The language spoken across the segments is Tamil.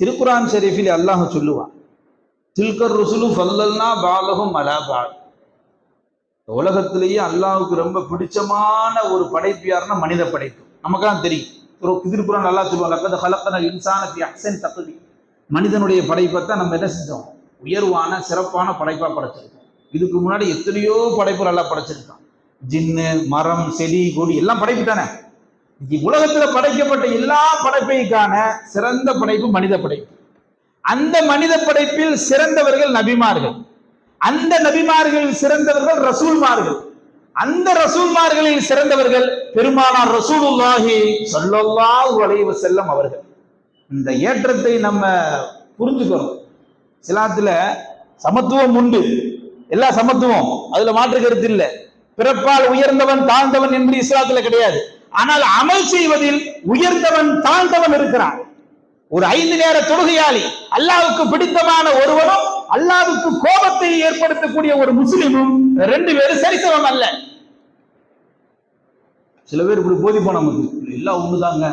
திருக்குரான் ஷெரீஃபில் அல்லாஹ் சொல்லுவான் தில்கர் ருசுலு ஃபல்லல்னா பாலகும் அலாபால் உலகத்திலேயே அல்லாஹ்வுக்கு ரொம்ப பிடிச்சமான ஒரு படைப்பு யாருன்னா மனித படைப்பு. நமக்கெல்லாம் தெரியும். ஒரு திருக்குறான் நல்லா சொல்லுவாங்க லக்கத ஹலக்கன இன்சான அக்சன் தகுதி மனிதனுடைய படைப்பை தான் நம்ம என்ன செஞ்சோம்? உயர்வான சிறப்பான படைப்பா படைச்சிருக்கோம். இதுக்கு முன்னாடி எத்தனையோ படைப்பு நல்லா படைச்சிருக்கான். ஜின்னு மரம் செடி கொடி எல்லாம் படைப்பு தானே உலகத்துல படைக்கப்பட்ட எல்லா படைப்பைக்கான சிறந்த படைப்பு மனித படைப்பு. அந்த மனித படைப்பில் சிறந்தவர்கள் நபிமார்கள். அந்த நபிமார்களில் சிறந்தவர்கள் ரசூல்மார்கள். அந்த ரசூல்மார்களில் சிறந்தவர்கள் பெருமானார் ரசூலுல்லாஹி சொல்லல்லா வளைவு செல்லம் அவர்கள். இந்த ஏற்றத்தை நம்ம புரிஞ்சுக்கணும். சிலாத்துல சமத்துவம் உண்டு. எல்லா சமத்துவம். அதுல மாற்று கருத்து இல்லை. பிறப்பால் உயர்ந்தவன் தாழ்ந்தவன் என்பது இஸ்லாத்துல கிடையாது. ஆனால் அமல் செய்வதில் உயர்ந்தவன் தாழ்ந்தவன் இருக்கிறான். ஒரு ஐந்து நேர தொழுகையாளி அல்லாவுக்கு பிடித்தமான ஒருவனும் அல்லாவுக்கு கோபத்தை ஏற்படுத்தக்கூடிய ஒரு முஸ்லிமும் ரெண்டு பேரும் சரிசமம் அல்ல. சில பேர் இப்படி போதி போன நமக்கு எல்லாம் ஒண்ணுதாங்க.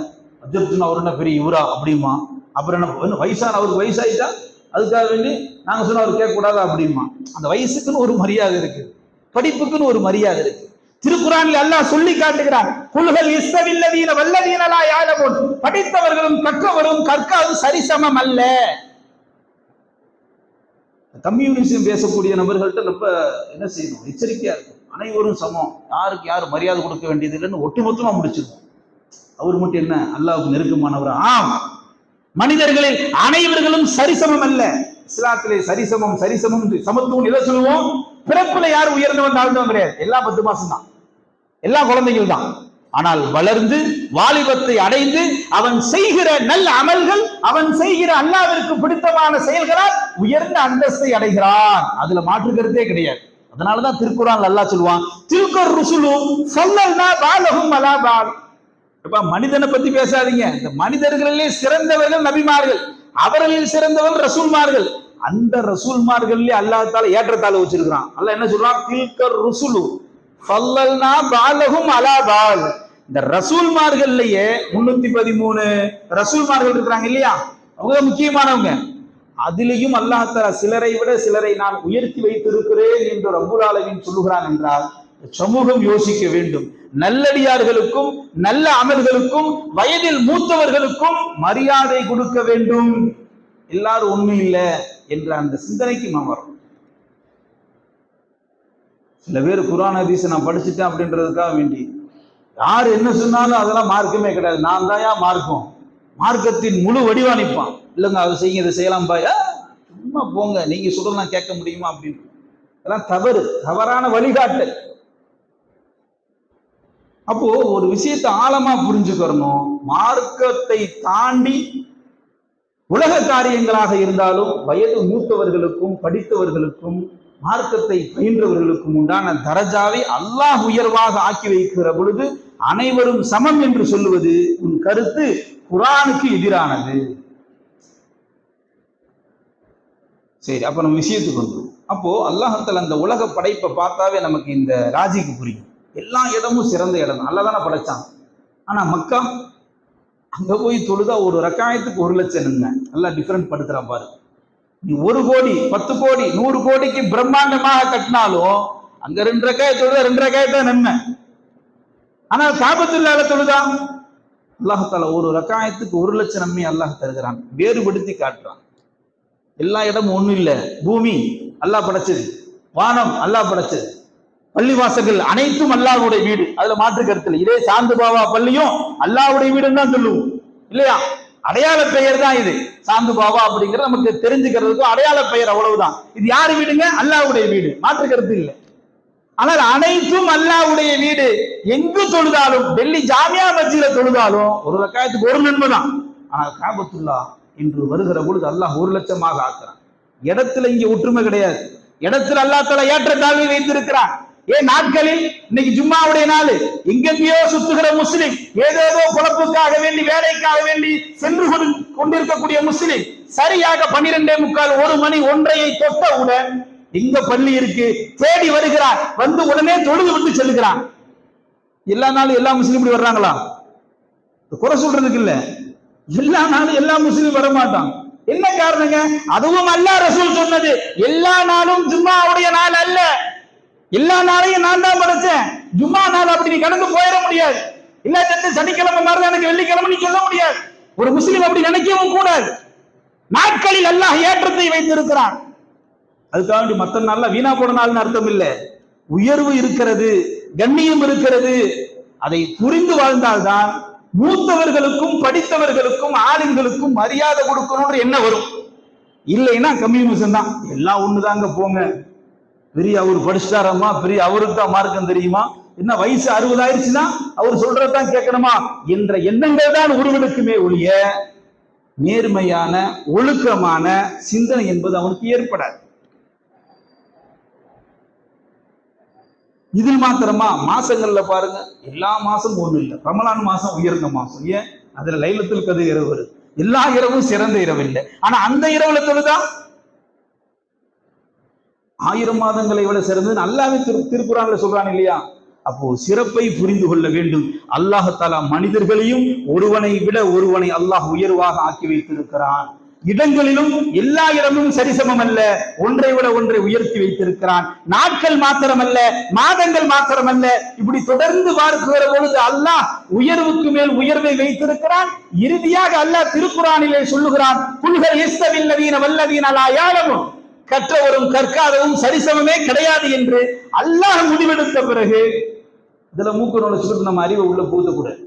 அஜர்த்துன்னு அவர் என்ன பெரிய இவரா அப்படிமா? அப்புறம் என்ன வயசான அவருக்கு வயசாயிட்டா? அதுக்காக வேண்டி நாங்க சொன்ன அவர் கேட்கக்கூடாது அப்படிமா? அந்த வயசுக்குன்னு ஒரு மரியாதை இருக்கு. படிப்புக்குன்னு ஒரு மரியாதை இருக்கு. திருக்குறானில் அல்லாஹ் சொல்லி காட்டுகிறார். குழுகள் இஸ்தவில்லதீன வல்லதீனலா யாழமுன் படித்தவர்களும் கற்றவரும் கற்காது சரிசமம் அல்ல. கம்யூனிசம் பேசக்கூடிய நபர்கள்ட்ட ரொம்ப என்ன செய்யணும்? எச்சரிக்கையா இருக்கும் அனைவரும் சமம். யாருக்கு யார் மரியாதை கொடுக்க வேண்டியது இல்லைன்னு ஒட்டுமொத்தமா முடிச்சிருக்கும் அவர் மட்டும் என்ன? அல்லாவுக்கு நெருக்கமானவர். ஆம். மனிதர்களில் அனைவர்களும் சரிசமம் அல்ல. இஸ்லாத்திலே சரிசமம் சரிசமம் சமத்துவம் எதை சொல்லுவோம்? பிறப்புல யார் உயர்ந்தவன் தாழ்ந்தவன் கிடையாது. எல்லா பத்து மாசம் தான் எல்லா குழந்தைகள் தான். ஆனால் வளர்ந்து வாலிபத்தை அடைந்து அவன் செய்கிற நல்ல அமல்கள் அவன் செய்கிற அல்லாவிற்கு பிடித்தமான செயல்களால் உயர்ந்த அந்தஸ்தை அடைகிறான். அதுல மாற்று கருத்தே கிடையாது. அதனாலதான் திருக்குறான் அல்லாஹ் சொல்லுவான் திருக்கர் ருசுலு சொல்லல்னா பாலகும் அலா பால். இப்ப மனிதனை பத்தி பேசாதீங்க. இந்த மனிதர்களிலே சிறந்தவர்கள் நபிமார்கள் அவர்களில் சிறந்தவர்கள் ரசூல்மார்கள். அந்த ரசூல்மார்கள்லயே அல்லாஹ் ஏற்றத்தாழ வச்சிருக்கிறான். அல்ல என்ன சொல்றான்? தில்கர் ருசுலு ஃபல்லல்னா பாலகும் அலா பால். இந்த ரசூல்மார்கள்லயே முன்னூத்தி பதிமூணு ரசூல்மார்கள் இருக்கிறாங்க இல்லையா? அவங்க முக்கியமானவங்க. அதிலேயும் அல்லாஹால சிலரை விட சிலரை நான் உயர்த்தி வைத்திருக்கிறேன் என்று ரப்புல் சொல்லுகிறான் என்றால் சமூகம் யோசிக்க வேண்டும். நல்லடியார்களுக்கும் நல்ல அமல்களுக்கும் வயதில் மூத்தவர்களுக்கும் மரியாதை கொடுக்க வேண்டும். எல்லாரும் ஒண்ணும் இல்லை என்ற அந்த சிந்தனைக்கு நாம் வரும் சில பேர் குரான் ஹதீஸை நான் படிச்சுட்டேன் அப்படின்றதுக்காக வேண்டி. யார் என்ன சொன்னாலும் அதெல்லாம் மார்க்கமே கிடையாது. நான் தான் ஏன் மார்க்கம்? மார்க்கத்தின் முழு வடிவானிப்பான் இல்லைங்க அதை செய்யுங்க இதை செய்யலாம் பாயா சும்மா போங்க. நீங்க சொல்ல கேட்க முடியுமா அப்படின்னு. அதெல்லாம் தவறு. தவறான வழிகாட்டல். அப்போ ஒரு விஷயத்தை ஆழமா புரிஞ்சுக்கிறணும் மார்க்கத்தை தாண்டி உலக காரியங்களாக இருந்தாலும் வயது மூத்தவர்களுக்கும் படித்தவர்களுக்கும் மார்க்கத்தை பயின்றவர்களுக்கும் உண்டான தரஜாவை அல்லாஹ் உயர்வாக ஆக்கி வைக்கிற பொழுது அனைவரும் சமம் என்று சொல்லுவது உன் கருத்து குரானுக்கு எதிரானது. சரி அப்ப நம்ம விஷயத்துக்கு வந்துடும் அப்போ அல்லாஹத்தில் அந்த உலக படைப்பை பார்த்தாவே நமக்கு இந்த ராஜிக்கு புரியும். எல்லா இடமும் சிறந்த இடம். நல்லா தானே படைச்சான். ஆனா மக்கா அங்க போய் தொழுதா ஒரு ரக்காயத்துக்கு ஒரு லட்சம் நன்மை நல்லா டிஃப்ரெண்ட் படுத்துறான் பாரு. ஒரு கோடி பத்து கோடி நூறு கோடிக்கு பிரம்மாண்டமாக கட்டினாலும் அங்க ரெண்டு ரக்காய தொழுதா ரெண்டு ரக்காயத்தான் நன்மை. ஆனா சாபத்து இல்லாத தொழுதான் அல்லாஹால ஒரு ரக்காயத்துக்கு ஒரு லட்சம் நன்மை அல்லாஹ் தருகிறான். வேறுபடுத்தி காட்டுறான். எல்லா இடமும் ஒண்ணும் இல்லை. பூமி அல்லாஹ் படைச்சது. வானம் அல்லாஹ் படைச்சது. பள்ளிவாசல்கள் அனைத்தும் அல்லாஹ்வுடைய வீடு. அதுல மாற்று கருத்துல இதே சாந்து பாபா பள்ளியும் அல்லாஹ்வுடைய வீடுன்னு தான் சொல்லுவோம். இல்லையா? அடையாள பெயர் தான் இது. சாந்து பாபா அப்படிங்கிறது நமக்கு தெரிஞ்சுக்கிறதுக்கும் அடையாள பெயர் அவ்வளவுதான். இது யார் வீடுங்க? அல்லாஹ்வுடைய வீடு. மாற்று கருத்து இல்லை. ஆனால் அனைத்தும் அல்லாஹ்வுடைய வீடு. எங்கு தொழுதாலும் டெல்லி ஜாமியா மஸ்ஜில தொழுதாலும் ஒரு ரக்காயத்துக்கு ஒரு நன்மை தான். ஆனால் காபத்துல்லா இன்று வருகிற பொழுது அல்லாஹ் ஒரு லட்சமாக ஆக்குறான். இடத்துல இங்க ஒற்றுமை கிடையாது. இடத்துல அல்லாஹ் தலா ஏற்ற தாழ்வை வைத்திருக்கிறான். ஏன் நாட்களில் இன்னைக்கு ஜும்மாவுடைய நாள். எங்கெங்கேயோ சுத்துகிற முஸ்லிம் ஏதேதோ குழப்புக்காக வேண்டி வேலைக்காக வேண்டி சென்று கொண்டு- கொண்டிருக்கக்கூடிய முஸ்லிம் சரியாக பன்னிரெண்டே முக்கால் ஒரு மணி ஒன்றையை தொட்டவுடன் எங்க பள்ளி இருக்கு? தேடி வருகிறார். வந்து உடனே தொழுது விட்டு செல்லுகிறான் எல்லா நாளும் எல்லா முஸ்லீம் இப்படி வர்றாங்களா? குறை சொல்றதுக்கு இல்ல. எல்லா நாளும் எல்லா முஸ்லீம் வர மாட்டான் என்ன காரணங்க? அதுவும் அல்ல ரசூல் சொன்னது. எல்லா நாளும் ஜும்மாவுடைய நாள் அல்ல. எல்லா நாளையும் நான் தான் படைச்சேன். ஜும்மா நாள் அப்படி நீ கடந்து போயிட முடியாது. இல்ல சென்று சனிக்கிழமை மாதிரி எனக்கு வெள்ளிக்கிழமை நீ சொல்ல முடியாது. ஒரு முஸ்லீம் அப்படி நினைக்கவும் கூடாது. நாட்களில் அல்லாஹ் ஏற்றத்தை வைத்திருக்கிறான். அதுக்காக வேண்டி மத்த நாள்ல வீணா போன நாள்னு அர்த்தம் இல்ல. உயர்வு இருக்கிறது கண்ணியம் இருக்கிறது. அதை புரிந்து வாழ்ந்தால்தான் மூத்தவர்களுக்கும் படித்தவர்களுக்கும் ஆளுங்களுக்கும் மரியாதை கொடுக்கணும்ன்ற என்ன வரும். இல்லைன்னா கம்யூனிசம் தான். எல்லாம் ஒண்ணுதாங்க போங்க. பெரிய அவர் படிச்சிட்டாரம்மா பெரிய அவருக்கு தான் மார்க்கம் தெரியுமா? என்ன வயசு அறுபது ஆயிடுச்சுன்னா அவர் சொல்றதான் கேட்கணுமா? என்ற எண்ணங்கள் தான் உருவெடுக்குமே ஒழிய நேர்மையான ஒழுக்கமான சிந்தனை என்பது அவனுக்கு ஏற்படாது. இதில் மாத்திரமா மாசங்கள்ல பாருங்க எல்லா மாசமும் ஒண்ணு இல்லை. ரமலான் மாசம் உயர்ந்த மாசம். ஏன்? அதுல லைலத்தில் கது இரவு வருது. எல்லா இரவும் சிறந்த இரவு இல்லை. ஆனா அந்த இரவுல தொழுதா? ஆயிரம் மாதங்களை விட சிறந்தது. அல்லாவே திரு திருக்குறான்ல சொல்றான் இல்லையா? அப்போ சிறப்பை புரிந்து கொள்ள வேண்டும். அல்லாஹாலா மனிதர்களையும் ஒருவனை விட ஒருவனை அல்லாஹ் உயர்வாக ஆக்கி வைத்திருக்கிறான். இடங்களிலும் எல்லா இடமும் சரிசமம் அல்ல. ஒன்றை விட ஒன்றை உயர்த்தி வைத்திருக்கிறான். நாட்கள் மாத்திரமல்ல மாதங்கள் மாத்திரமல்ல. இப்படி தொடர்ந்து பார்க்கிற பொழுது அல்லாஹ் உயர்வுக்கு மேல் உயர்வை வைத்திருக்கிறான். இறுதியாக அல்லாஹ் திருக்குறானிலே சொல்லுகிறான் புல்கர் இஸ்தவில்லவீன வல்லவீன லா கற்றவரும் கற்காதவும் சரிசமமே கிடையாது என்று அல்லாஹ் முடிவெடுத்த பிறகு இதுல மூக்கு நுழைச்சுக்கிட்டு நம்ம அறிவை உள்ள பூத்தக்கூடாது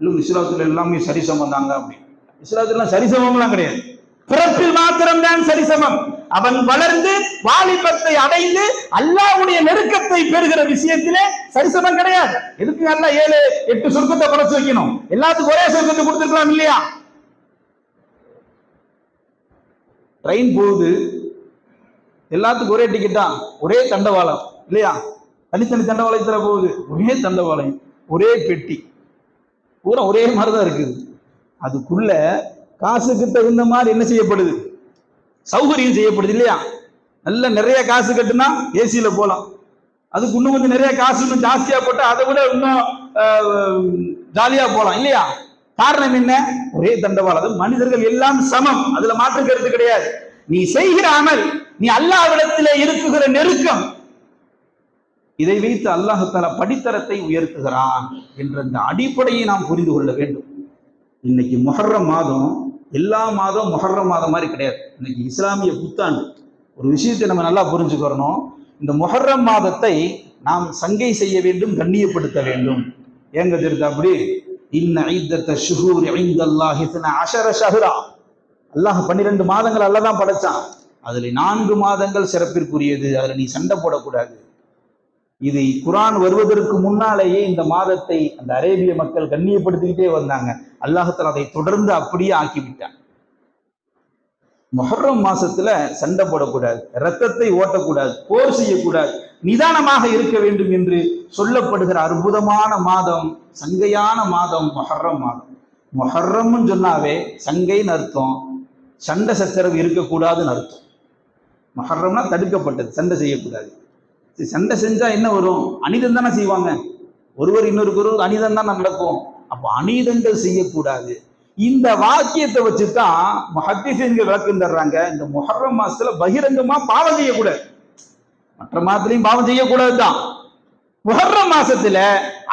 இல்லை இஸ்லாத்துல எல்லாமே சரிசமம் தாங்க அப்படி. இஸ்லாத்துல சரிசமம்லாம் கிடையாது. பிறப்பில் மாத்திரம்தான் சரிசமம். அவன் வளர்ந்து வாலிபத்தை அடைந்து அல்லாவுடைய நெருக்கத்தை பெறுகிற விஷயத்திலே சரிசமம் கிடையாது. எதுக்கு நல்லா ஏழு எட்டு சொர்க்கத்தை குறைச்சு வைக்கணும்? எல்லாத்துக்கும் ஒரே சொர்க்கத்தை கொடுத்துருக்கலாம் இல்லையா? ட்ரெயின் போகுது எல்லாத்துக்கும் ஒரே டிக்கெட்டா ஒரே தண்டவாளம். இல்லையா? தனித்தனி தண்டவாளத்துல போகுது. ஒரே தண்டவாளம். ஒரே பெட்டி. பூரா ஒரே மாதிரி தான் இருக்குது. அதுக்குள்ள காசுக்கு தகுந்த மாதிரி என்ன செய்யப்படுது? சௌகரியம் செய்யப்படுது இல்லையா? நல்ல நிறைய காசு கட்டுனா ஏசியில் போகலாம் அதுக்கு இன்னும் கொஞ்சம் நிறைய காசு இன்னும் ஜாஸ்தியாக போட்டால் அதை விட இன்னும் ஜாலியாக போகலாம் இல்லையா? காரணம் என்ன? ஒரே தண்டவாளம். மனிதர்கள் எல்லாம் சமம். அதுல மாற்று கருத்து கிடையாது. நீ செய்கிற அமல். நீ அல்லாவிடத்திலே இருக்குகிற நெருக்கம். இதை வைத்து அல்லாஹால படித்தரத்தை உயர்த்துகிறான் என்ற இந்த அடிப்படையை நாம் புரிந்து கொள்ள வேண்டும். இன்னைக்கு மொஹர்ரம் மாதம் எல்லா மாதம் முஹர்ரம் மாதம் மாதிரி கிடையாது. இன்னைக்கு இஸ்லாமிய புத்தாண்டு. ஒரு விஷயத்தை நம்ம நல்லா புரிஞ்சுக்கிறணும். இந்த மொஹர்ரம் மாதத்தை நாம் சங்கை செய்ய வேண்டும் கண்ணியப்படுத்த வேண்டும். ஏங்க திருத்த அப்படி இன்ன ஐத்தத்த ஷுஹூர் ஐந்தல்லாஹி அஷர ஷஹ்ரா. அல்லாஹ் பன்னிரெண்டு மாதங்கள் அல்லதான் படைச்சான். அதில் நான்கு மாதங்கள் சிறப்பிற்குரியது அதில் நீ சண்டை போடக்கூடாது. இது குரான் வருவதற்கு முன்னாலேயே இந்த மாதத்தை அந்த அரேபிய மக்கள் கண்ணியப்படுத்திக்கிட்டே வந்தாங்க. அல்லாஹத்தில் அதை தொடர்ந்து அப்படியே ஆக்கிவிட்டான். மொஹர்ரம் மாசத்துல சண்டை போடக்கூடாது ரத்தத்தை ஓட்டக்கூடாது போர் செய்யக்கூடாது நிதானமாக இருக்க வேண்டும் என்று சொல்லப்படுகிற அற்புதமான மாதம் சங்கையான மாதம் மொஹர்ரம் மாதம். மொஹர்ரம்னு சொன்னாவே சங்கைன்னு அர்த்தம் சண்டை சச்சரவு இருக்கக்கூடாதுன்னு அர்த்தம். மொஹர்ரம்னா தடுக்கப்பட்டது சண்டை செய்யக்கூடாது. சரி, சண்டை செஞ்சால் என்ன வரும்? அனிதம் தானே செய்வாங்க. ஒருவர் இன்னொருவர் அனிதம் தான் நடக்கும். அப்போ அநீதங்கள் செய்யக்கூடாது. இந்த வாக்கியத்தை வச்சுதான் மஹத்திசீன்கள் விளக்கம் தர்றாங்க. இந்த முஹர்ரம் மாசத்துல பகிரங்கமா பாவம் செய்யக்கூடாது. மற்ற மாதத்திலையும் பாவம் செய்யக்கூடாது தான் முஹர்ரம் மாசத்துல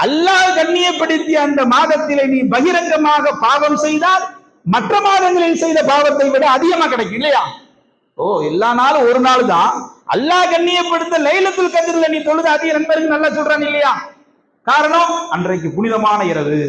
அல்லாஹ் கண்ணியப்படுத்திய அந்த மாதத்திலே நீ பகிரங்கமாக பாவம் செய்தால் மற்ற மாதங்களில் செய்த பாவத்தை விட அதிகமா கிடைக்கும் இல்லையா? ஓ எல்லா நாளும் ஒரு நாள் தான். அல்லாஹ் கண்ணியப்படுத்த லைலத்துல் கதிரில் நீ தொழுது அதிக நண்பருக்கு நல்லா சொல்றான் இல்லையா? காரணம் அன்றைக்கு புனிதமான இரவு.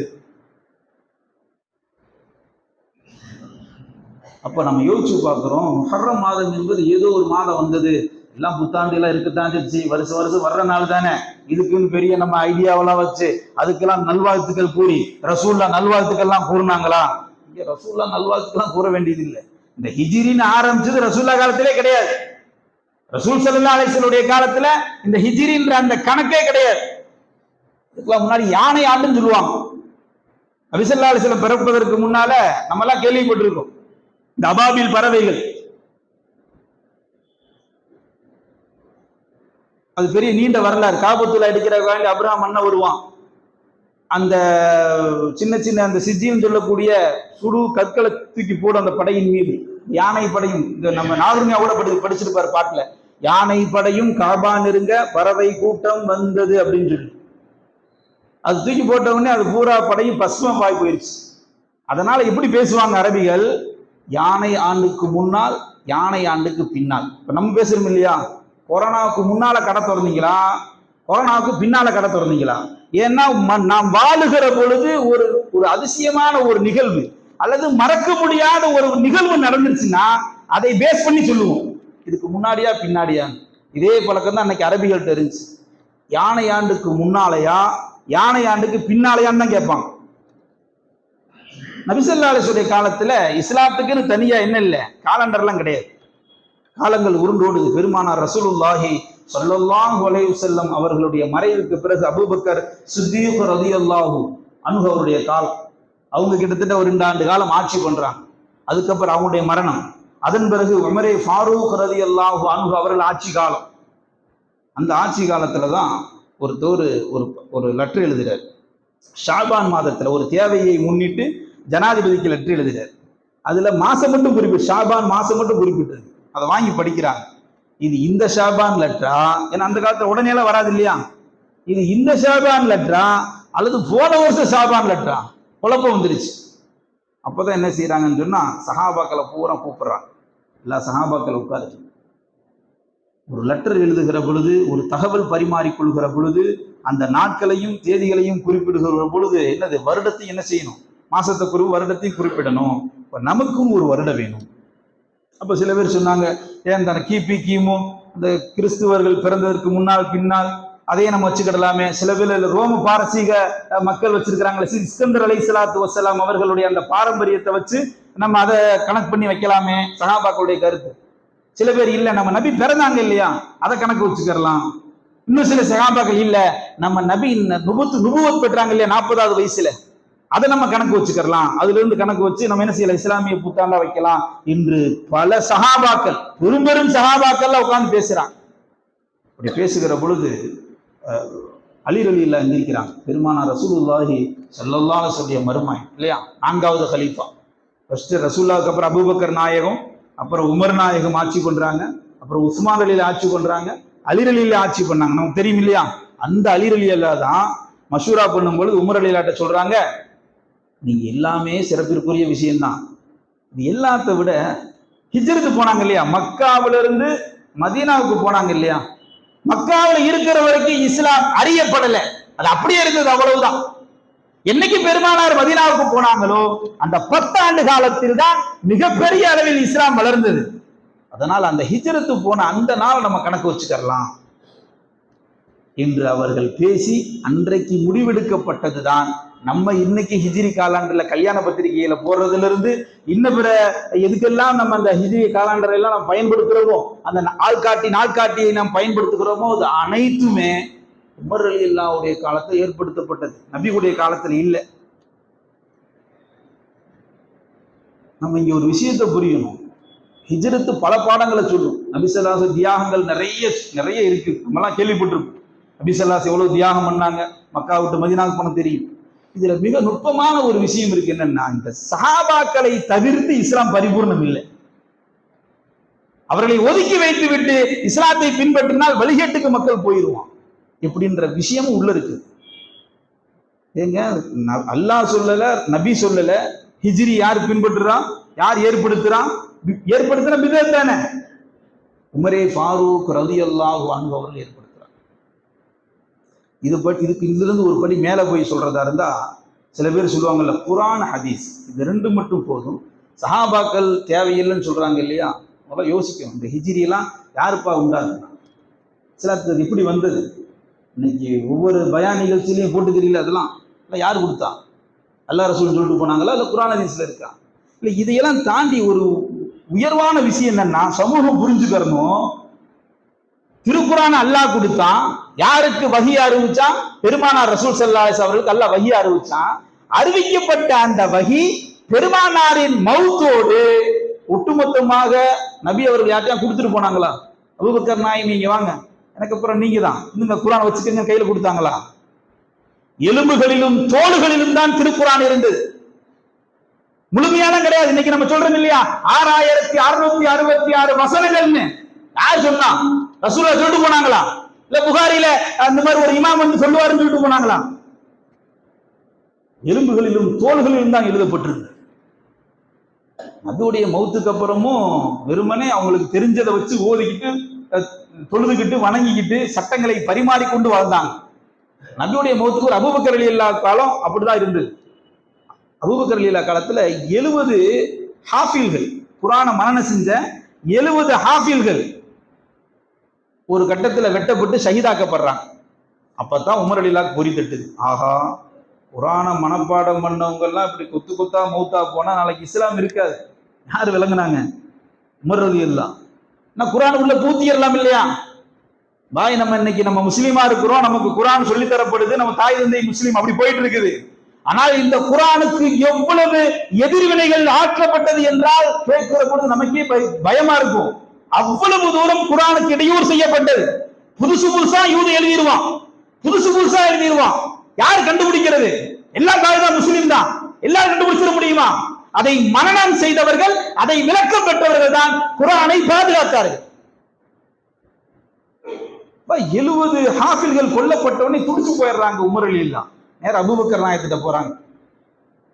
அப்ப நம்ம யோசிச்சு பார்க்கிறோம் முஹர்ரம் மாதம் என்பது ஏதோ ஒரு மாதம் வந்தது. எல்லாம் புத்தாண்டு எல்லாம் இருக்கத்தான் செஞ்சு வருஷம் வருஷம் வர்ற நாள் தானே. இதுக்குன்னு பெரிய நம்ம ஐடியாவெல்லாம் வச்சு அதுக்கெல்லாம் நல்வாழ்த்துக்கள் கூறி ரசூல்லா நல்வாழ்த்துக்கள்லாம் கூறினாங்களா? இங்க ரசூல்லா நல்வாழ்த்துக்கெல்லாம் கூற வேண்டியது இல்லை இந்த ஹிஜிரின்னு ஆரம்பிச்சது ரசூல்லா காலத்திலே கிடையாது. ரசூல் சல்லா அலிஸ்வலுடைய காலத்துல இந்த ஹிஜிரின்ற அந்த கணக்கே கிடையாது. இதுக்கெல்லாம் முன்னாடி யானை ஆண்டுன்னு சொல்லுவாங்க. அபிசல்லா அலிசலம் பிறப்பதற்கு முன்னால நம்ம எல்லாம் கேள்விப்பட்டிருக்கோம். இந்த அபாபில் பறவைகள். அது பெரிய நீண்ட வரலாறு. காபத்துல அடிக்கிற வேண்டி அப்ரஹாம் அண்ணன் வருவான். அந்த சின்ன சின்ன அந்த சிஜின்னு சொல்லக்கூடிய சுடு கற்களை தூக்கி போடும் அந்த படையின் மீது. யானை படையும் இந்த நம்ம நாகரிகா கூட படி படிச்சிருப்பார் பாட்டுல. யானை படையும் காபா நெருங்க பறவை கூட்டம் வந்தது அப்படின்னு சொல்லி அது தூக்கி போட்ட உடனே அது பூரா படையும் பஸ்மம் ஆகி போயிடுச்சு அதனால எப்படி பேசுவாங்க அரபிகள்? யானை ஆண்டுக்கு முன்னால் யானை ஆண்டுக்கு பின்னால். இப்ப நம்ம பேசுறோம் இல்லையா? கொரோனாவுக்கு முன்னால கடை திறந்தீங்களா? கொரோனாவுக்கு பின்னால கடை திறந்தீங்களா? ஏன்னா ம- நாம் வாழுகிற பொழுது ஒரு ஒரு அதிசயமான ஒரு நிகழ்வு. அல்லது மறக்க முடியாத ஒரு நிகழ்வு நடந்துருச்சுன்னா அதை பேஸ் பண்ணி சொல்லுவோம். இதுக்கு முன்னாடியா பின்னாடியா? இதே பழக்கம் தான் அன்னைக்கு அரபிகள்கிட்ட இருந்துச்சு. யானை ஆண்டுக்கு முன்னாலையா யானை ஆண்டுக்கு பின்னாலையான்னு தான் கேட்பாங்க. நபிசல்லாசுடைய காலத்துல இஸ்லாத்துக்குன்னு தனியா என்ன இல்லை? காலண்டர்லாம் கிடையாது. காலங்கள் உருண்டோடுது பெருமானார் ரசூலுல்லாஹி ஸல்லல்லாஹு செல்லம் அவர்களுடைய மறைவுக்கு பிறகு அபுபக்கர் சித்தீக் ரலியல்லாஹு அனுகவருடைய காலம். அவங்க கிட்டத்தட்ட ஒரு ரெண்டு ஆண்டு காலம் ஆட்சி பண்றாங்க. அதுக்கப்புறம் அவங்களுடைய மரணம். அதன் பிறகு உமரே ஃபாரூக் ரதி அல்லாஹு அன்பு அவர்கள் ஆட்சி காலம். அந்த ஆட்சி காலத்துல தான் ஒருத்தர் ஒரு ஒரு லெட்டர் எழுதுகிறார் ஷாபான் மாதத்துல ஒரு தேவையை முன்னிட்டு ஜனாதிபதிக்கு லெட்டர் எழுதுகிறார் அதுல மாசம் மட்டும் குறிப்பிட்டு ஷாபான் மாசம் மட்டும் குறிப்பிட்டு அதை வாங்கி படிக்கிறாங்க. இது இந்த ஷாபான் லெட்டரா ஏன்னா அந்த காலத்துல உடனே எல்லாம் வராது இல்லையா? இது இந்த ஷாபான் லெட்டரா அல்லது போன வருஷம் ஷாபான் லெட்டரா குழப்பம் வந்துருச்சு. அப்பதான் என்ன செய்கிறாங்கன்னு சொன்னால் சஹாபாக்களை பூரா கூப்பிட்றான் எல்லா சஹாபாக்களை உட்காரு ஒரு லெட்டர் எழுதுகிற பொழுது ஒரு தகவல் பரிமாறிக்கொள்கிற பொழுது அந்த நாட்களையும் தேதிகளையும் குறிப்பிடுகிற பொழுது என்னது வருடத்தையும் என்ன செய்யணும்? மாசத்தை குறி வருடத்தையும் குறிப்பிடணும். இப்போ நமக்கும் ஒரு வருடம் வேணும். அப்போ சில பேர் சொன்னாங்க ஏன் தானே கிபி கிமு அந்த கிறிஸ்துவர்கள் பிறந்ததற்கு முன்னால் பின்னால் அதையே நம்ம வச்சுக்கிடலாமே. சில பேர் ரோம பாரசீக மக்கள் வச்சிருக்கிறாங்களே. இஸ்கந்தர் அலை சலாத்து வசலாம் அவர்களுடைய அந்த பாரம்பரியத்தை வச்சு நம்ம அதை கணக்கு பண்ணி வைக்கலாமே. சகாபாக்களுடைய கருத்து. சில பேர் இல்ல நம்ம நபி பிறந்தாங்க இல்லையா? அதை கணக்கு வச்சுக்கிறலாம் இன்னும் சில சகாபாக்கள் இல்ல நம்ம நபி நுபத்து நுபுவத் பெற்றாங்க இல்லையா நாற்பதாவது வயசுல. அதை நம்ம கணக்கு வச்சுக்கிறலாம் அதுல இருந்து கணக்கு வச்சு நம்ம என்ன செய்யலாம்? இஸ்லாமிய புத்தாண்டா வைக்கலாம். என்று பல சகாபாக்கள் பெரும்பெரும் சகாபாக்கள்ல உட்காந்து பேசுறாங்க. அப்படி பேசுகிற பொழுது அலிரலியில் அங்கிருக்கிறாங்க பெருமானா ரசூலுல்லாஹி ஸல்லல்லாஹு சொல்லிய மருமாய் இல்லையா? நான்காவது ஹலீஃபா ஃபர்ஸ்ட் ரசூல்லாவுக்கு அப்புறம் அபூபக்கர் நாயகம் அப்புறம் உமர் நாயகம் ஆட்சி பண்ணுறாங்க அப்புறம் உஸ்மான் அலியில் ஆட்சி பண்ணுறாங்க அலிரலியில் ஆட்சி பண்ணாங்க. நமக்கு தெரியும் இல்லையா? அந்த அலிரலியில் தான் மஷூரா பண்ணும்பொழுது உமர் அலிலாட்ட சொல்கிறாங்க நீங்க எல்லாமே சிறப்பிற்குரிய விஷயம்தான். இது எல்லாத்த விட ஹிஜ்ரத்து போனாங்க இல்லையா? மக்காவில இருந்து மதீனாவுக்கு போனாங்க இல்லையா? மக்காவில் இருக்கிற வரைக்கும் இஸ்லாம் அறியப்படல. அது அப்படியே இருந்தது அவ்வளவுதான். என்னைக்கு பெருமானார் மதினாவுக்கு போனாங்களோ அந்த பத்தாண்டு காலத்தில் தான் மிகப்பெரிய அளவில் இஸ்லாம் வளர்ந்தது. அதனால் அந்த ஹிஜ்ரத்து போன அந்த நாள் நம்ம கணக்கு வச்சுக்கலாம் என்று அவர்கள் பேசி அன்றைக்கு முடிவெடுக்கப்பட்டதுதான் நம்ம இன்னைக்கு ஹிஜிரி காலாண்டரில் கல்யாண பத்திரிகையில போடுறதுல இருந்து இன்ன பிற எதுக்கெல்லாம் நம்ம அந்த ஹிஜிரி காலாண்டரை எல்லாம் நம்ம பயன்படுத்துகிறோமோ அந்த ஆள்காட்டி நாள்காட்டியை நாம் பயன்படுத்துகிறோமோ அது அனைத்துமே உமர் அலி அல்லாவுடைய காலத்தில் ஏற்படுத்தப்பட்டது. நபியுடைய காலத்துல இல்லை. நம்ம இங்க ஒரு விஷயத்தை புரியணும். ஹிஜ்ரத்து பல பாடங்களை சொல்லும். நபிசல்லாசு தியாகங்கள் நிறைய நிறைய இருக்கு. நம்மலாம் கேள்விப்பட்டிருக்கோம் நபிசல்லாஸ் எவ்வளவு தியாகம் பண்ணாங்க? மக்கா விட்டு மதினாவுக்கு போன தெரியும். இதுல மிக நுட்பமான ஒரு விஷயம் இருக்கு என்னன்னா இந்த சஹாபாக்களை தவிர்த்து இஸ்லாம் பரிபூர்ணம் இல்லை. அவர்களை ஒதுக்கி வைத்து விட்டு இஸ்லாத்தை பின்பற்றினால் வழிகேட்டுக்கு மக்கள் போயிடுவான். இப்படின்ற விஷயமும் உள்ள இருக்கு. ஏங்க ந- அல்லாஹ் சொல்லல நபி சொல்லல ஹிஜ்ரி யார் பின்பற்றுறான் யார் ஏற்படுத்துறான்? பி- ஏற்படுத்துற தானே. உமரே ஃபாரூக் ரவி அல்லாஹ் அன்பு அவர்கள் இது படி இதுக்கு இதுலேருந்து ஒரு படி மேலே போய் சொல்கிறதா இருந்தால் சில பேர் சொல்லுவாங்கல்ல குரான் ஹதீஸ் இது ரெண்டு மட்டும் போதும். சஹாபாக்கள் தேவையில்லைன்னு சொல்கிறாங்க இல்லையா? முதல்ல யோசிக்கணும். இந்த ஹிஜிரியெல்லாம் யாருப்பா உண்டாக்குனா? சில அது இப்படி வந்தது? இன்னைக்கு ஒவ்வொரு பயா நிகழ்ச்சியிலையும் போட்டு தெரியல அதெல்லாம். இல்லை யார் கொடுத்தா? அல்லா ரசூல் சொல்லிட்டு போனாங்களா? இல்லை குரான் ஹதீஸில் இருக்கா? இல்லை இதையெல்லாம் தாண்டி ஒரு உயர்வான விஷயம் என்னன்னா சமூகம் புரிஞ்சுக்கிறணும். திருக்குறான் அல்லாஹ் கொடுத்தான். யாருக்கு வகி அறிவிச்சான்? பெருமானார் ரசூல் சல்லாஸ் அவர்களுக்கு அல்லாஹ் வகி அறிவிச்சான். அறிவிக்கப்பட்ட அந்த வகி பெருமானாரின் மவுத்தோடு ஒட்டுமொத்தமாக நபி அவர்கள் யார்ட்டையும் கொடுத்துட்டு போனாங்களா? அபுபக்கர் நாய் நீங்க வாங்க. எனக்கு அப்புறம் நீங்க தான் இந்த குரான் வச்சுக்கங்க கையில கொடுத்தாங்களா? எலும்புகளிலும் தோள்களிலும் தான் திருக்குறான் இருந்தது. முழுமையான கிடையாது. இன்னைக்கு நம்ம சொல்றோம் இல்லையா? ஆறாயிரத்தி அறுநூத்தி அறுபத்தி ஆறு வசனங்கள்னு. யார் சொன்னா? ரசூலா சொல்லிட்டு போனாங்களா இல்ல புகாரில அந்த மாதிரி ஒரு இமாம் வந்து சொல்லுவாருன்னு சொல்லிட்டு போனாங்களா எலும்புகளிலும் தோள்களிலும் தான் எழுதப்பட்டிருக்கு. நபியுடைய மௌத்துக்கு அப்புறமும் வெறுமனே அவங்களுக்கு தெரிஞ்சதை வச்சு ஓதிக்கிட்டு தொழுதுகிட்டு வணங்கிக்கிட்டு சட்டங்களை பரிமாறிக்கொண்டு வாழ்ந்தாங்க. நபியுடைய மௌத்துக்கு ஒரு அபூபக்கர் அலி இல்லா காலம் அப்படிதான் இருந்தது. அபூபக்கர் அலி இல்லா காலத்துல எழுபது ஹாஃபில்கள் புராண மரணம் செஞ்ச எழுபது ஹாஃபில்கள் ஒரு கட்டத்தில் வெட்டப்பட்டு ஷஹீதாக்கப்படுறாங்க. அப்பதான் உமர் அலிலா பொறி தட்டுது. ஆஹா புராண மனப்பாடம் பண்ணவங்கெல்லாம் இப்படி கொத்து கொத்தா மூத்தா போனா நாளைக்கு இஸ்லாம் இருக்காது. யார் விளங்குனாங்க? உமர் அலி எல்லாம் நான் குரானுக்குள்ள பூத்தியெல்லாம் இல்லையா? பாய் நம்ம இன்னைக்கு நம்ம முஸ்லீமா இருக்கிறோம் நமக்கு குரான் சொல்லி தரப்படுது நம்ம தாய் தந்தை முஸ்லீம் அப்படி போயிட்டு இருக்குது. ஆனால் இந்த குரானுக்கு எவ்வளவு எதிர்வினைகள் ஆற்றப்பட்டது என்றால் கேட்கிற பொழுது நமக்கே பய- பயமா இருக்கும். அவ்வளவு தூரம் குரானுக்கு இடையூறு செய்யப்பட்டது புதுசு புதுசா யூது எழுதிடுவான். புதுசு புதுசா எழுதிடுவான். யார் கண்டுபிடிக்கிறது? எல்லா காலம் முஸ்லீம் தான். எல்லாரும் கண்டுபிடிச்சிட முடியுமா? அதை மனநம் செய்தவர்கள் அதை விளக்கம் பெற்றவர்கள் தான் குரானை பாதுகாத்தார்கள். எழுபது ஹாஃபில்கள் கொல்லப்பட்டவனே துடிச்சு போயிடுறாங்க உமரில் அலி நேர நேரம் அபூபக்கர் நாயத்திட்ட போறாங்க.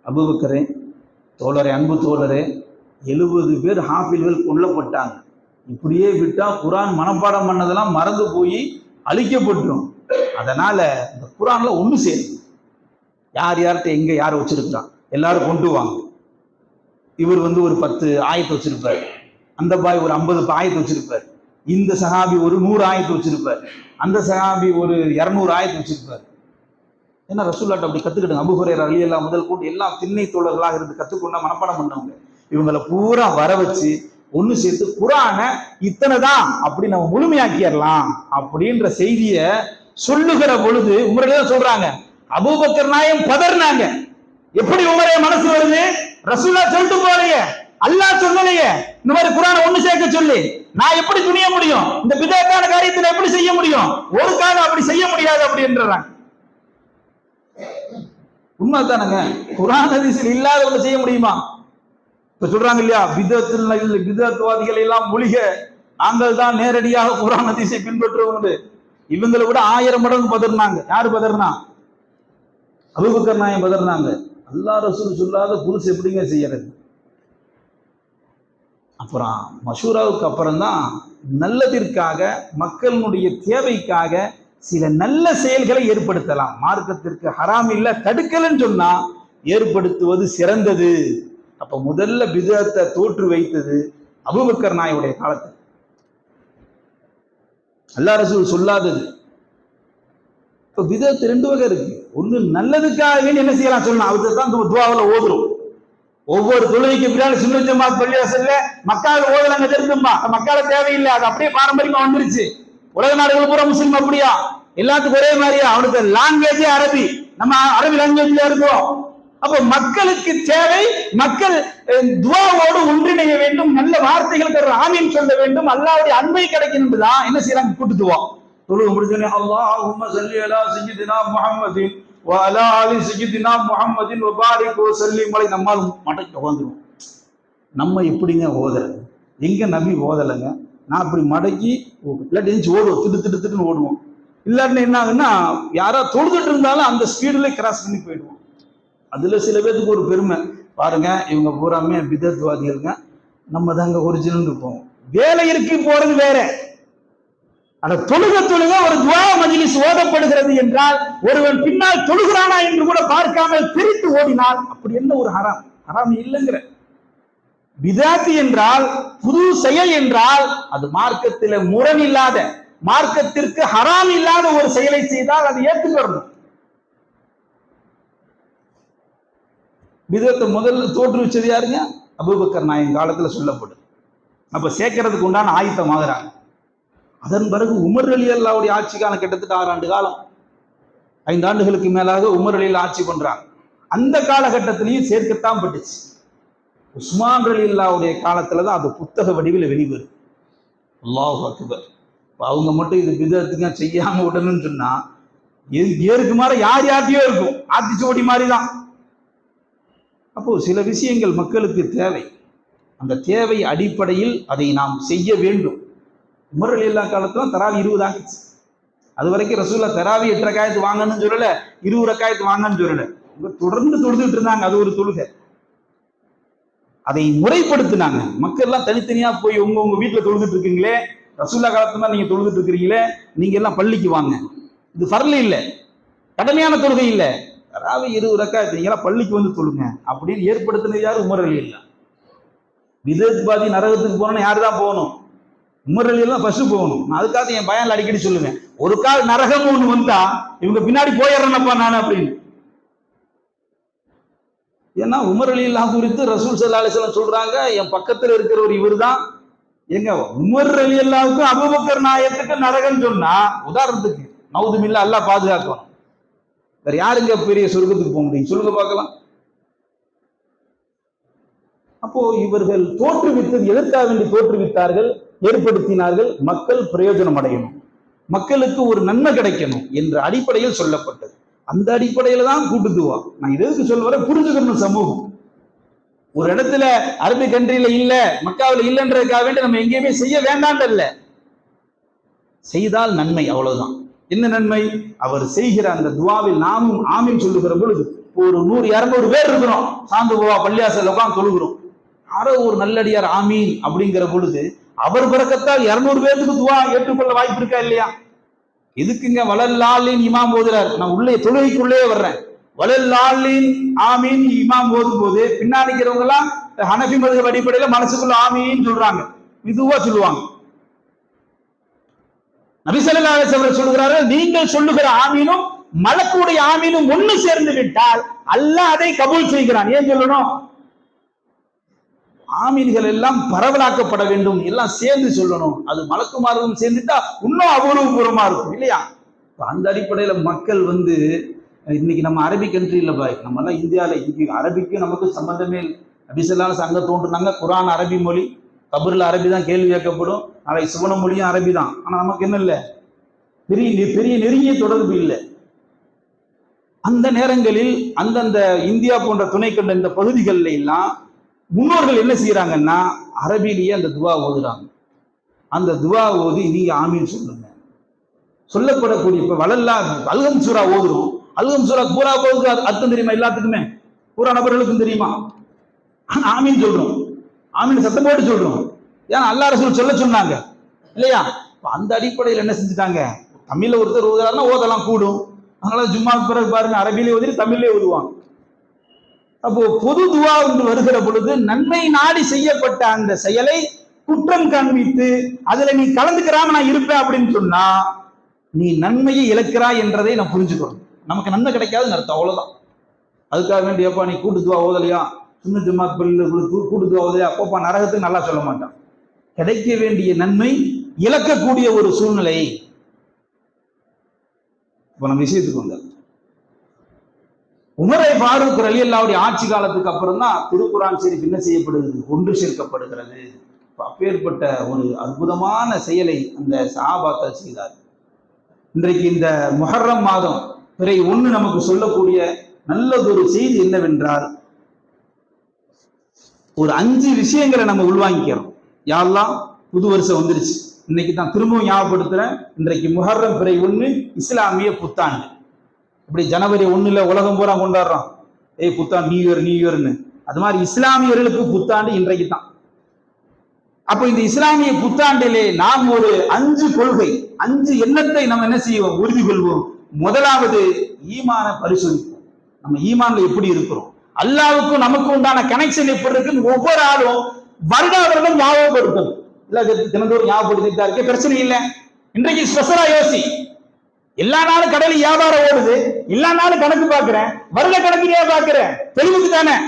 அபுபக்கரே தோழரே அன்பு தோழரே எழுபது பேர் ஹாஃபில்கள் கொல்லப்பட்டாங்க. இப்படியே விட்டா குரான் மனப்பாடம் பண்ணதெல்லாம் மறந்து போய் அழிக்கப்பட்டுரும். அதனால இந்த குரான்ல ஒண்ணு சேரும் யார் யார்கிட்ட எங்க யார் வச்சிருக்கிறான் எல்லாரும் கொண்டு வாங்க. இவர் வந்து ஒரு பத்து ஆயத்தை வச்சிருப்பார். அந்த பாய் ஒரு ஐம்பது ஆயத்தை வச்சிருப்பார். இந்த சகாபி ஒரு நூறு ஆயத்தை வச்சிருப்பார். அந்த சகாபி ஒரு இரநூறு ஆயத்தை வச்சிருப்பார். ஏன்னா ரசூல்லாட்ட அப்படி கத்துக்கிட்டாங்க அபுஹுரேர் அலி எல்லாம் முதல் கூட்டு எல்லாம் திண்ணை தோழர்களாக இருந்து கத்துக்கொண்டா மனப்பாடம் பண்ணவங்க. இவங்களை பூரா வர வச்சு ஒண்ணு சேர்த்து குரான இத்தனை தான் அப்படி நம்ம முழுமையாக்கிடலாம் அப்படின்ற செய்திய சொல்லுகிற பொழுது உமரே தான் சொல்றாங்க? அபூபக்கர் நாயம் பதறினாங்க. எப்படி உமரே மனசு வருது? ரசூல்லா சொல்லிட்டு போலையே அல்லாஹ் சொல்லலையே. இந்த மாதிரி குரானை ஒண்ணு சேர்க்க சொல்லி. நான் எப்படி துணிய முடியும்? இந்த பிதாத்தான காரியத்தில் எப்படி செய்ய முடியும்? ஒரு காலம் அப்படி செய்ய முடியாது அப்படின்றாங்க. உண்மைதானங்க? குரான் அதிசல் இல்லாத ஒண்ணு செய்ய முடியுமா? இப்ப சொல்றாங்க இல்லையா? விதத்தில் விதத்துவாதிகளை எல்லாம் மொழிக. நாங்கள் தான் நேரடியாக குரான் ஹதீஸை பின்பற்றுவோம் இவங்களை விட ஆயிரம் மடங்கு பதறினாங்க. யாரு பதறினா? அபுபக்கர் நாயம் பதறினாங்க. அல்லா ரசூல் சொல்லாத புதுசு எப்படிங்க செய்யறது? அப்புறம் மஷூராவுக்கு அப்புறம் தான் நல்லதிற்காக மக்களினுடைய தேவைக்காக சில நல்ல செயல்களை ஏற்படுத்தலாம். மார்க்கத்திற்கு ஹராம் இல்ல தடுக்கலன்னு சொன்னா ஏற்படுத்துவது சிறந்தது. அப்ப முதல்ல பிதத்தை தோற்று வைத்தது அபுபக்கர் நாயுடைய காலத்தில். அல்லா ரசூல் சொல்லாதது. இப்ப விதத்து ரெண்டு வகை இருக்கு. ஒண்ணு நல்லதுக்காக வேண்டி என்ன செய்யலாம் சொல்லலாம் அதுக்கு தான் துவாவில் ஓதுறோம். ஒவ்வொரு தொழுகைக்கு பின்னாடி சுன்ன ஜமாத் பள்ளிவாசல்ல மக்கால ஓதலங்க தெரிஞ்சுமா மக்கால தேவையில்லை. அது அப்படியே பாரம்பரியமா வந்துருச்சு. உலக நாடுகள் பூரா முஸ்லீம் அப்படியா? எல்லாத்துக்கும் ஒரே மாதிரியா? அவனுக்கு லாங்குவேஜே அரபி. நம்ம அரபி லாங்குவேஜ்ல இருக்கோம். அப்ப மக்களுக்கு தேவை மக்கள் துவாவோடு ஒன்றிணைய வேண்டும் நல்ல வார்த்தைகளுக்கு ஆமீன் சொல்ல வேண்டும் அல்லாவுடைய அன்பை கிடைக்கணும் தான் என்ன செய்யறாங்க கூட்டு துவா. தொழுவு முடிஞ்சோடனே அல்லாஹும்ம சல்லி அலா சஜிதினா முஹம்மதின் வ அலா ஆலி சய்யிதினா முஹம்மதின் வ பாரிக் வ நம்மால் மடக்கி உட்காந்துருவோம் நம்ம எப்படிங்க ஓதலை எங்க நம்பி ஓதலைங்க? நான் அப்படி மடக்கி இல்லாட்டி எந்திரிச்சு ஓடுவோம். திட்டு திட்டு திட்டுன்னு ஓடுவோம். இல்லாட்டினா என்ன ஆகுன்னா யாரா தொழுதுட்டு இருந்தாலும் அந்த ஸ்பீடுல கிராஸ் பண்ணி போயிடுவோம். அதுல சில பேர்த்துக்கு ஒரு பெருமை. பாருங்க இவங்க பூராமே பிதத்வாதிகளுங்க நம்ம தாங்க ஒரிஜினல் இருப்போம். வேலை இருக்கு போறது வேற. அந்த தொழுக தொழுக ஒரு துவா மஜிலிஸ் ஓதப்படுகிறது என்றால் ஒருவன் பின்னால் தொழுகிறானா என்று கூட பார்க்காமல் பிரித்து ஓடினால் அப்படி என்ன ஒரு ஹராம்? ஹராம் இல்லைங்கிற. பிதாத்தி என்றால் புது செயல் என்றால் அது மார்க்கத்தில் முரண் இல்லாத மார்க்கத்திற்கு ஹராம் இல்லாத ஒரு செயலை செய்தால் அது ஏற்றுக்கொள்ளணும் பிதத்தை முதல்ல தோற்றுவிச்சது யாருங்க? அபூபக்கர் நாயன் காலத்தில் சொல்லப்படுது அப்போ சேர்க்கறதுக்கு உண்டான ஆயுத்தம் ஆகுறாங்க. அதன் பிறகு உமர் அலி அல்லாவுடைய ஆட்சி காலம் கிட்டத்தட்ட ஆறு ஆண்டு காலம். ஐந்து ஆண்டுகளுக்கு மேலாக உமர் அலியில் ஆட்சி பண்ணுறாங்க அந்த காலகட்டத்திலையும் சேர்க்கத்தான் பட்டுச்சு. உஸ்மான் அலி அல்லாவுடைய காலத்தில் தான் அது புத்தக வடிவில் வெளிவரும். அல்லாஹ் அக்பர். இப்போ அவங்க மட்டும் இது விதத்துக்கு செய்யாமல் விடணும்னு சொன்னால் ஏ- ஏருக்கு மாற யார் யார்ட்டையோ இருக்கும். ஆத்திச்சுவடி மாதிரி தான் அப்போது சில விஷயங்கள் மக்களுக்கு தேவை. அந்த தேவை அடிப்படையில் அதை நாம் செய்ய வேண்டும். உமர் எல்லா காலத்திலும் தராவி இருபது ஆகிடுச்சு அது வரைக்கும் ரசூல்லா தராவி எட்டு ரக்காயத்து வாங்கன்னு சொல்லல இருபது ரக்காயத்து வாங்கன்னு சொல்லல. இவங்க தொடர்ந்து தொழுதுட்டு இருந்தாங்க அது ஒரு தொழுகை. அதை முறைப்படுத்தினாங்க. மக்கள் எல்லாம் தனித்தனியா போய் உங்க உங்க வீட்டுல தொழுதுட்டு இருக்கீங்களே ரசூல்லா காலத்துல நீங்க தொழுதுட்டு இருக்கிறீங்களே நீங்க எல்லாம் பள்ளிக்கு வாங்க. இது ஃபர்ல இல்லை. கடமையான தொழுகை இல்லை. தராவி இருபது ரக்காயத்து நீங்க பள்ளிக்கு வந்து தொழுங்க அப்படின்னு ஏற்படுத்தினது யார்? உமர் அலி இல்ல. விதத்பாதி நரகத்துக்கு போனா யார் தான் போகணும்? உமர் அலி எல்லாம் ஃபர்ஸ்ட் போகணும். நான் அதுக்காக என் பயன் அடிக்கடி சொல்லுவேன். ஒரு கால் நரகம் ஒன்று வந்தா இவங்க பின்னாடி போயிடுறேனப்பா நான் அப்படின்னு. ஏன்னா உமர் அலி எல்லாம் குறித்து ரசூல் சல்லா அலிஸ்லாம் சொல்றாங்க என் பக்கத்தில் இருக்கிற ஒரு இவர் தான் எங்க உமர் அலி அல்லாவுக்கும் அபுபக்கர் நாயத்துக்கு நரகம் சொன்னா உதாரணத்துக்கு நவுதுமில்ல அல்லா பாதுகாக்கணும். வேற யாருங்க பெரிய சொர்க்கத்துக்கு போக முடியும்? சொல்லுங்க பார்க்கலாம். அப்போ இவர்கள் தோற்றுவித்தது எதற்காக வேண்டி தோற்றுவித்தார்கள்? ஏற்படுத்தினார்கள் மக்கள் பிரயோஜனம் அடையணும். மக்களுக்கு ஒரு நன்மை கிடைக்கணும் என்ற அடிப்படையில் சொல்லப்பட்டது. அந்த அடிப்படையில தான் கூட்டுத்துவா நான் எதுக்கு சொல்ல வரேன்? புரிஞ்சுக்கணும் சமூகம். ஒரு இடத்துல அரபி கண்ட்ரியில இல்ல மக்காவில் இல்லைன்றதுக்காக வேண்டி நம்ம எங்கேயுமே செய்ய வேண்டாம்னு இல்ல. செய்தால் நன்மை அவ்வளவுதான். என்ன நன்மை? அவர் செய்கிற அந்த துவாவில் நாமும் ஆமீன் சொல்லுகிற பொழுது ஒரு நூறு இரநூறு பேர் இருக்கிறோம். சாந்து போவா பள்ளியாசல் உட்காந்து தொழுகிறோம். யாரோ ஒரு நல்லடியார் ஆமீன் அப்படிங்கிற பொழுது அவர் பிறக்கத்தால் இரநூறு பேர்த்துக்கு துவா ஏற்றுக்கொள்ள வாய்ப்பு இருக்கா இல்லையா? எதுக்குங்க வளல்லாலின் இமாம் போதுறார் நான் உள்ளே தொழுகைக்குள்ளே வர்றேன். வளல்லாலின் ஆமீன் இமாம் போதும் போது பின்னாடி இருக்கிறவங்க எல்லாம் ஹனஃபி மதுக அடிப்படையில மனசுக்குள்ள ஆமீன் சொல்றாங்க. இதுவா சொல்லுவாங்க. நபிசல்லா அலிசவர் சொல்லுகிறாரு நீங்கள் சொல்லுகிற ஆமீனும் மலக்குடைய ஆமீனும் ஒண்ணு சேர்ந்து விட்டால் அல்லாஹ் அதை கபூல் செய்கிறான். ஏன் சொல்லணும்? ஆமீன்கள் எல்லாம் பரவலாக்கப்பட வேண்டும் எல்லாம் சேர்ந்து சொல்லணும். அது மலக்குமாரும் சேர்ந்துட்டா இன்னும் அபூர்வபூர்வமா இருக்கும் இல்லையா? அந்த அடிப்படையில மக்கள் வந்து இன்னைக்கு நம்ம அரபிக் கண்ட்ரி இல்ல பாய் நம்ம எல்லாம் இந்தியாவில் இன்னைக்கு அரபிக்கும் நமக்கு சம்பந்தமே இல்லை. நபிசல்லாஸ் அங்க தோன்றுனாங்க குரான் அரபி மொழி கபூர்ல அரபி தான் கேள்வி கேட்கப்படும். நாளை சுவன மொழியும் அரபி தான் ஆனா நமக்கு என்ன இல்லை? பெரிய பெரிய நெருங்கிய தொடர்பு இல்லை. அந்த நேரங்களில் அந்தந்த இந்தியா போன்ற துணை கண்ட இந்த பகுதிகளில் எல்லாம் முன்னோர்கள் என்ன செய்யறாங்கன்னா அரபிலேயே அந்த துவா ஓதுறாங்க. அந்த துவா ஓதி நீங்க ஆமின்னு சொல்லுங்க. சொல்லப்படக்கூடிய இப்ப வளல்லா அல்கம் சூரா ஓதுரும் அல்கம் சூரா பூரா போகுது அர்த்தம் தெரியுமா எல்லாத்துக்குமே? பூரா நபர்களுக்கும் தெரியுமா? ஆனா ஆமீன் சொல்றோம். ஆமீன் சத்தம் போட்டு சொல்றோம். ஏன்னா அல்லா ரசூல் சொல்ல சொன்னாங்க. இல்லையா? அந்த அடிப்படையில் என்ன செஞ்சுட்டாங்க? தமிழில் ஒருத்தர் ஓதுறாருன்னா ஓதலாம் கூடும். அதனால ஜும்மா பிறகு பாருங்க அரபிலே ஓதி தமிழ்லே ஓதுவாங்க. அப்போ பொது துவா என்று வருகிற பொழுது நன்மை நாடி செய்யப்பட்ட அந்த செயலை குற்றம் காண்பித்து அதுல நீ கலந்துக்கிறாம நான் இருப்பேன் அப்படின்னு சொன்னா நீ நன்மையை இழக்கிறாய் என்றதை நான் புரிஞ்சுக்கணும். நமக்கு நன்மை கிடைக்காதுன்னு அர்த்தம் அவ்வளவுதான். அதுக்காக வேண்டியப்பா நீ கூட்டு துவா ஓதலையா? சின்ன ஜும்மா பிள்ளை கூட்டு துவா ஓதலையா? அப்பப்பா நரகத்துக்கு நல்லா சொல்ல மாட்டான். கிடைக்க வேண்டிய நன்மை இழக்கக்கூடிய ஒரு சூழ்நிலை. இப்போ நம்ம விஷயத்துக்கு வந்தோம். உமரை ஃபாரூக் அலி அல்லாவுடைய ஆட்சி காலத்துக்கு அப்புறம் தான் திருக்குரான் ஷெரீஃப் என்ன செய்யப்படுகிறது? ஒன்று சேர்க்கப்படுகிறது. அப்பேற்பட்ட ஒரு அற்புதமான செயலை அந்த சஹாபாக்கள் செய்தார். இன்றைக்கு இந்த முஹர்ரம் மாதம் பிறை ஒன்று நமக்கு சொல்லக்கூடிய நல்லதொரு செய்தி என்னவென்றால் ஒரு அஞ்சு விஷயங்களை நம்ம உள்வாங்கிக்கிறோம். யாரெல்லாம் புது வருஷம் வந்துருச்சு. இன்னைக்கு தான் திரும்பவும் ஞாபகப்படுத்துறேன். இன்றைக்கு முஹர்ரம் பிறை ஒன்று இஸ்லாமிய புத்தாண்டு. இப்படி ஜனவரி ஒண்ணுல உலகம் பூரா கொண்டாடுறோம் ஏய் புத்தாண்டு நியூ இயர் நியூ இயர்னு அது மாதிரி இஸ்லாமியர்களுக்கு புத்தாண்டு இன்றைக்கு தான். அப்போ இந்த இஸ்லாமிய புத்தாண்டிலே நாம் ஒரு அஞ்சு கொள்கை அஞ்சு எண்ணத்தை நம்ம என்ன செய்வோம்? உறுதி கொள்வோம். முதலாவது ஈமான பரிசோதிப்போம். நம்ம ஈமான்ல எப்படி இருக்கிறோம்? அல்லாவுக்கும் நமக்கு உண்டான கனெக்ஷன் எப்படி இருக்குன்னு ஒவ்வொரு ஆளும் வருடா வருடம் ஞாபகப்படுத்தும் இல்ல தினந்தோறும் ஞாபகப்படுத்திட்டு தான் இருக்கே பிரச்சனை இல்லை. இன்றைக்கு ஸ்பெஷலா யோசி. எல்லா நாளும் கடையில வியாபாரம் ஓடுது. எல்லா நாளும் கணக்கு பாக்குறேன் வருட கணக்கிலேயே பாக்குறேன் தெளிவுக்கு தானே.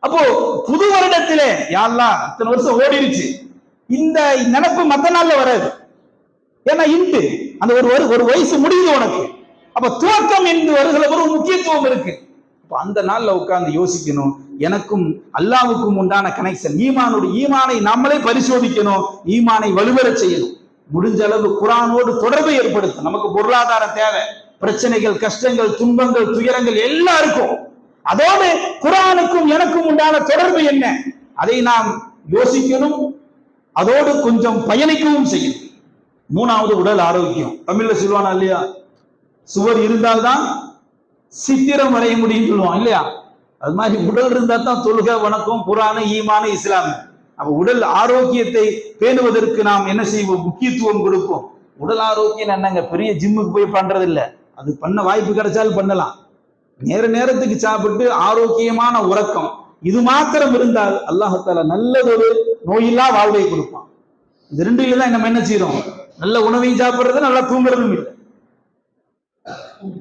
அப்போ புது வருடத்திலே யாரெல்லாம் இத்தனை வருஷம் ஓடிடுச்சு. இந்த நினப்பு மத்த நாள்ல வராது. ஏன்னா இன்று அந்த ஒரு ஒரு- ஒரு வயசு முடியுது உனக்கு. அப்ப துவக்கம் என்று வருகிற ஒரு முக்கியத்துவம் இருக்கு. இப்போ அந்த நாளில் உட்காந்து யோசிக்கணும். எனக்கும் அல்லாவுக்கும் உண்டான கனெக்ஷன் ஈமானோட ஈமானை நம்மளே பரிசோதிக்கணும். ஈமானை வலுவரச் செய்யணும். முடிஞ்ச அளவு குரானோடு தொடர்பை ஏற்படுத்தும் நமக்கு பொருளாதார தேவை. பிரச்சனைகள் கஷ்டங்கள் துன்பங்கள் துயரங்கள் எல்லாம் இருக்கும் அதோடு குரானுக்கும் எனக்கும் உண்டான தொடர்பு என்ன? அதை நாம் யோசிக்கணும். அதோடு கொஞ்சம் பயணிக்கவும் செய்யணும். மூணாவது உடல் ஆரோக்கியம். தமிழ்ல சொல்லுவானா இல்லையா? சுவர் இருந்தால்தான் சித்திரம் வரைய முடியும் சொல்லுவான் இல்லையா? அது மாதிரி உடல் இருந்தா தான் தொழுகை வணக்கம் புராண ஈமானு இஸ்லாம். அப்ப உடல் ஆரோக்கியத்தை பேணுவதற்கு நாம் என்ன செய்வோம்? முக்கியத்துவம் கொடுப்போம். உடல் ஆரோக்கியம் என்னங்க? பெரிய ஜிம்முக்கு போய் பண்றது இல்ல அது பண்ண வாய்ப்பு கிடைச்சாலும் பண்ணலாம். நேர நேரத்துக்கு சாப்பிட்டு ஆரோக்கியமான உறக்கம். இது மாத்திரம் இருந்தால் அல்லாஹால நல்லதொரு நோயில்லா வாழ்வை கொடுப்பான். இது ரெண்டு தான் நம்ம என்ன செய்யறோம் நல்ல உணவையும் சாப்பிட்றது நல்லா தூங்குறதும் இல்லை.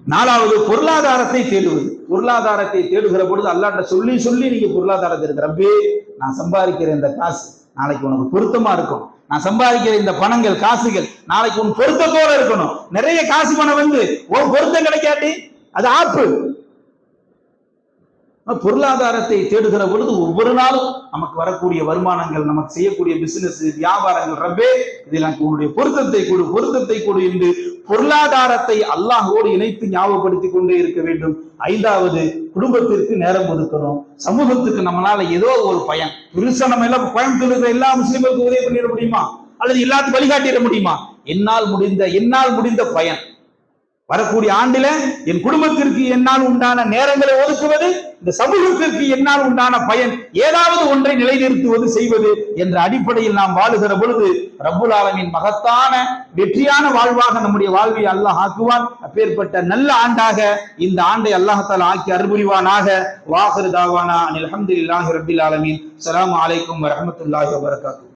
நாலாவது பொருளாதாரத்தை தேடுவது. பொருளாதாரத்தை தேடுகிற பொழுது அல்லாட்ட சொல்லி சொல்லி நீங்க பொருளாதாரத்தை இருக்கு ரப்பே நான் சம்பாதிக்கிற இந்த காசு நாளைக்கு உனக்கு பொருத்தமா இருக்கும் நான் சம்பாதிக்கிற இந்த பணங்கள் காசுகள் நாளைக்கு உன் பொருத்தத்தோட இருக்கணும். நிறைய காசு பணம் வந்து உன் பொருத்தம் கிடைக்காட்டி அது ஆப்பு. பொருளாதாரத்தை தேடுகிற பொழுது ஒவ்வொரு நாளும் நமக்கு வரக்கூடிய வருமானங்கள் நமக்கு செய்யக்கூடிய பிசினஸ் வியாபாரங்கள் ரப்பே இதில் எனக்கு உன்னுடைய பொருத்தத்தை கொடு பொருத்தத்தை கொடு என்று பொருளாதாரத்தை அல்லாஹோடு இணைத்து ஞாபகப்படுத்தி கொண்டே இருக்க வேண்டும். ஐந்தாவது குடும்பத்திற்கு நேரம் ஒதுக்கணும். சமூகத்துக்கு நம்மளால ஏதோ ஒரு பயன் பெருசா நம்ம எல்லாம் கோயம்புத்தூர் இருக்கிற எல்லா முஸ்லீம்களுக்கும் உதவி பண்ணிட முடியுமா? அல்லது எல்லாத்துக்கும் வழிகாட்டிட முடியுமா? என்னால் முடிந்த என்னால் முடிந்த பயன். வரக்கூடிய ஆண்டில என் குடும்பத்திற்கு என்னால் உண்டான நேரங்களை ஒதுக்குவது இந்த சமூகத்திற்கு என்னால் உண்டான பயன் ஏதாவது ஒன்றை நிலைநிறுத்துவது செய்வது என்ற அடிப்படையில் நாம் வாழுகிற பொழுது ரப்புல் ஆலமின் மகத்தான வெற்றியான வாழ்வாக நம்முடைய வாழ்வை அல்லாஹ் ஆக்குவான். அப்பேற்பட்ட நல்ல ஆண்டாக இந்த ஆண்டை அல்லாஹால ஆக்கி அருபுரிவானாக வாஹரு தாவானா அல்ஹம்துலில்லாஹி ரப்பில் ஆலமின். அஸ்ஸலாமு அலைக்கும் வரமத்துல்லாஹி வரகாத்து